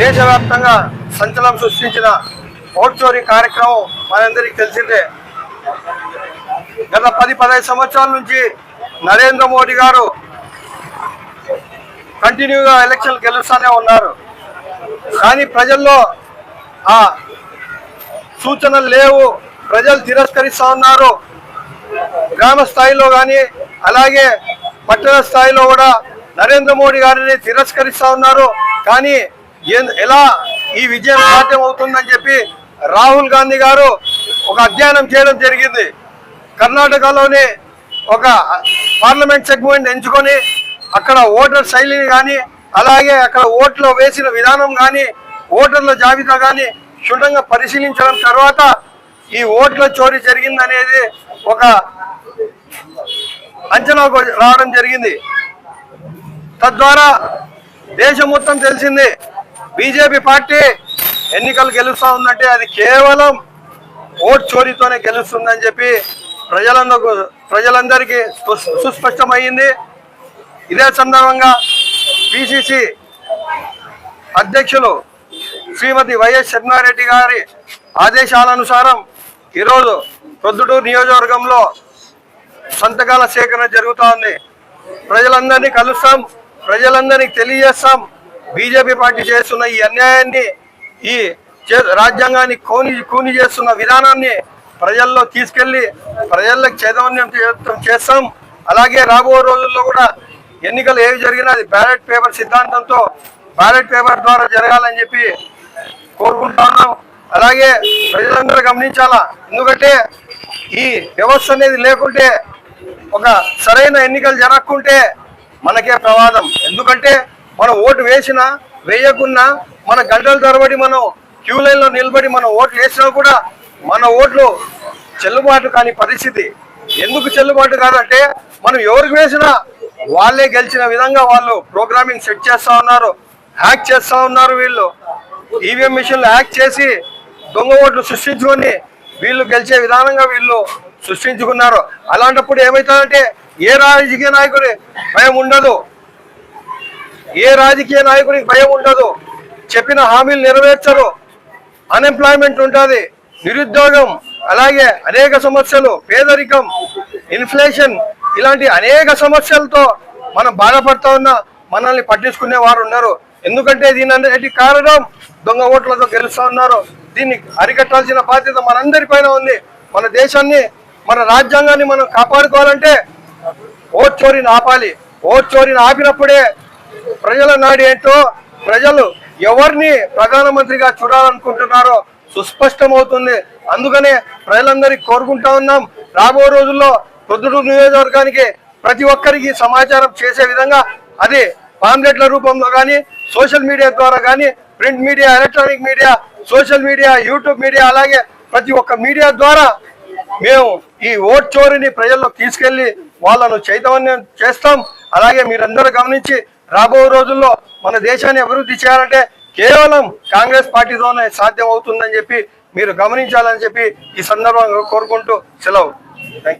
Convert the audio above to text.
దేశవ్యాప్తంగా సంచలనం సృష్టించిన ఓట్ చోరీ కార్యక్రమం మనందరికీ తెలిసిందే. గత పది పదహైదు సంవత్సరాల నుంచి నరేంద్ర మోడీ గారు కంటిన్యూగా ఎలక్షన్ గెలుస్తూనే ఉన్నారు. కానీ ప్రజల్లో ఆ సూచనలు లేవు. ప్రజలు తిరస్కరిస్తూ ఉన్నారు. గ్రామ స్థాయిలో కానీ అలాగే పట్టణ స్థాయిలో కూడా నరేంద్ర మోడీ గారిని తిరస్కరిస్తూ ఉన్నారు. కానీ ఎలా ఈ విజయం సాధ్యం అవుతుందని చెప్పి రాహుల్ గాంధీ గారు ఒక అధ్యయనం చేయడం జరిగింది. కర్ణాటకలోని ఒక పార్లమెంట్ సెగ్మెంట్ ఎంచుకొని అక్కడ ఓటర్ శైలిని కానీ అలాగే అక్కడ ఓట్లు వేసిన విధానం కానీ ఓటర్ల జాబితా కానీ క్షుణ్ణంగా పరిశీలించడం తర్వాత ఈ ఓట్ల చోరీ జరిగిందనేది ఒక అంచనాకు రావడం జరిగింది. తద్వారా దేశం మొత్తం తెలిసింది. బీజేపీ పార్టీ ఎన్నికలు గెలుస్తా ఉందంటే అది కేవలం ఓట్ చోరీతోనే గెలుస్తుందని చెప్పి ప్రజలందరూ ప్రజలందరికీ సుస్పష్టమైంది. ఇదే సందర్భంగా పిసిసి అధ్యక్షులు శ్రీమతి వైఎస్ శర్మారెడ్డి గారి ఆదేశాలనుసారం ఈరోజు ప్రొద్దుటూరు నియోజకవర్గంలో సంతకాల సేకరణ జరుగుతూ ఉంది. ప్రజలందరినీ కలుస్తాం ప్రజలందరినీ తెలియజేస్తాం. బీజేపీ పార్టీ చేస్తున్న ఈ అన్యాయాన్ని ఈ చే- రాజ్యాంగాన్ని కోని కూని చేస్తున్న విధానాన్ని ప్రజల్లో తీసుకెళ్ళి ప్రజలకు చైతన్యం చేస్తాం. అలాగే రాబో రోజుల్లో కూడా ఎన్నికలు ఏవి జరిగినా అది బ్యాలెట్ పేపర్ సిద్ధాంతంతో బ్యాలెట్ పేపర్ ద్వారా జరగాలని చెప్పి కోరుకుంటున్నాం. అలాగే ప్రజలందరూ గమనించాలా? ఎందుకంటే ఈ వ్యవస్థ అనేది లేకుంటే ఒక సరైన ఎన్నికలు జరగకుంటే మనకే ప్రమాదం. ఎందుకంటే మనం ఓటు వేసినా వేయకున్నా మన గంటల తరబడి మనం క్యూ లైన్లో నిలబడి మనం ఓట్లు వేసినా కూడా మన ఓట్లు చెల్లుబాటు కాని పరిస్థితి. ఎందుకు చెల్లుబాటు కాదంటే మనం ఎవరికి వేసినా వాళ్ళే గెలిచిన విధంగా వాళ్ళు ప్రోగ్రామింగ్ సెట్ చేస్తా ఉన్నారు హ్యాక్ చేస్తా ఉన్నారు వీళ్ళు. ఈవీఎం మిషన్లు హ్యాక్ చేసి దొంగ ఓట్లు సృష్టించుకొని వీళ్ళు గెలిచే విధానంగా వీళ్ళు సృష్టించుకున్నారు. అలాంటప్పుడు ఏమవుతుందంటే ఏ రాజకీయ నాయకుడి భయం ఉండదు. ఏ రాజకీయ నాయకుడికి భయం ఉండదు. చెప్పిన హామీలు నెరవేర్చరు. అన్ఎంప్లాయ్మెంట్ ఉంటుంది. నిరుద్యోగం అలాగే అనేక సమస్యలు పేదరికం ఇన్ఫ్లేషన్ ఇలాంటి అనేక సమస్యలతో మనం బాధపడుతూ ఉన్నా మనల్ని పట్టించుకునే వారు ఉన్నారు. ఎందుకంటే దీని అన్నిటి కారణం దొంగ ఓట్లతో గెలుస్తూ ఉన్నారు. దీన్ని అరికట్టాల్సిన బాధ్యత మనందరి పైన ఉంది. మన దేశాన్ని మన రాజ్యాంగాన్ని మనం కాపాడుకోవాలంటే ఓట్ చోరీని ఆపాలి. ఓట్ చోరీని ఆపినప్పుడే ప్రజల నాడు ఏంటో ప్రజలు ఎవరిని ప్రధానమంత్రిగా చూడాలనుకుంటున్నారో సుస్పష్టమవుతుంది. అందుకనే ప్రజలందరికీ కోరుకుంటా ఉన్నాం. రాబో రోజుల్లో ప్రొద్దుటూరు నియోజకవర్గానికి ప్రతి ఒక్కరికి సమాచారం చేసే విధంగా అది పాంప్లెట్ల రూపంలో కానీ సోషల్ మీడియా ద్వారా కానీ print media electronic media social media YouTube media అలాగే ప్రతి ఒక్క మీడియా ద్వారా మేము ఈ ఓట్ చోరీని ప్రజల్లో తీసుకెళ్ళి వాళ్ళను చైతన్యం చేస్తాం. అలాగే మీరందరూ గమనించి రాబో రోజుల్లో మన దేశాన్ని అభివృద్ధి చేయాలంటే కేవలం కాంగ్రెస్ పార్టీతోనే సాధ్యం అవుతుందని చెప్పి మీరు గమనించాలని చెప్పి ఈ సందర్భంగా కోరుకుంటూ సెలవు. Thank you